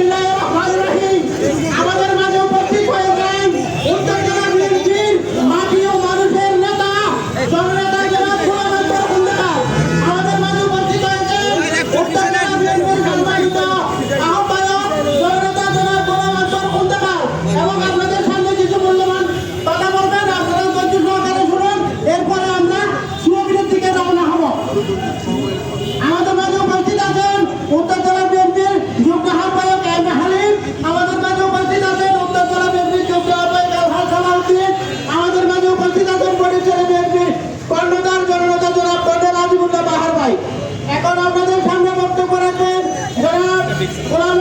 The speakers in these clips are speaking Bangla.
আপনার আমাদের মাঝে উপস্থিত উত্তর জেলা বিএনপির আমাদের মাঝে উপস্থিত আছেন উত্তর জেলা বিএনপির যুগ্ম আমাদের মাঝে উপস্থিত আছেন বরিশাল বিএনপি কর্ণধার জননেতা জনাব কর্নেল আজিমুল্লাহ বাহার ভাই। এখন আপনাদের সামনে বক্তব্য রাখবেন জনাব গোলাম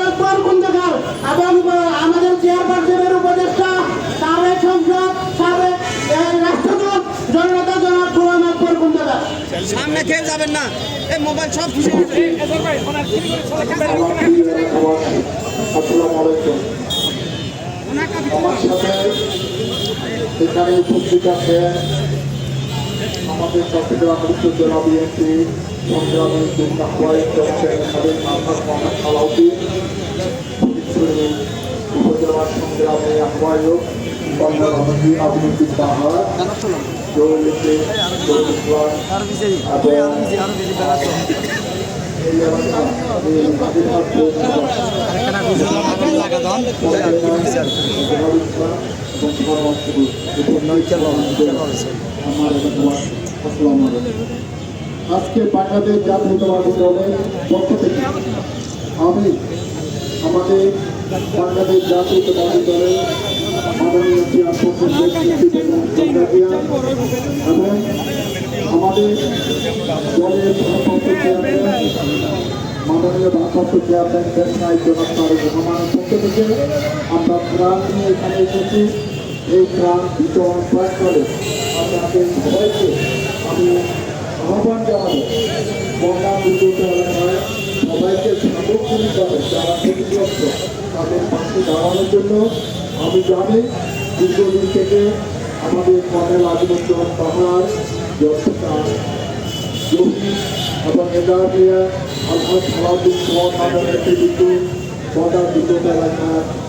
সামনে খেয়ে যাবেন না। এই মোবাইল সব কিছু সাথে এখানে উপস্থিত আছে আমাদের চট্টগ্রাম জেলা বিএনপি সংগ্রামী দুর্গা উপজেলা সংগ্রামী আহ্বায়ক আজকে বাংলাদেশ জাতীয়তাবাদী দলের পক্ষ থেকে আমি আমাদের বাংলাদেশ জাতীয়তাবাদী দলের মাননীয় চেয়ারপারসন এবং আমাদের দলের ভারপ্রাপ্ত চেয়ারম্যান মাননীয় ভারপ্রাপ্ত চেয়ারম্যান দেশ নিয়ে এখানে এসেছি এই ত্রাণ বিতরণ প্রাককালে আপনাদের সবাইকে আমি আহ্বান জানাব বন্যা দুর্গত এলাকায় সবাইকে সার্বক্ষণিকভাবে যারা ক্ষতিগ্রস্ত দাঁড়ানোর জন্য আমি জানি দীর্ঘদিন থেকে আমাদের কর্নেল আজিমুজ্জামান পাহাড়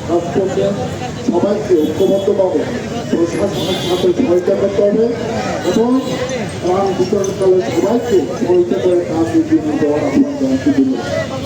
কাজ করছেন সবাইকে ঐক্যবদ্ধভাবে প্রশাসনের সাথে সহায়তা করতে হবে এবং ত্রাণ বিতরণকালে সবাইকে সহায়তা করে কাজ এগিয়ে নিয়ে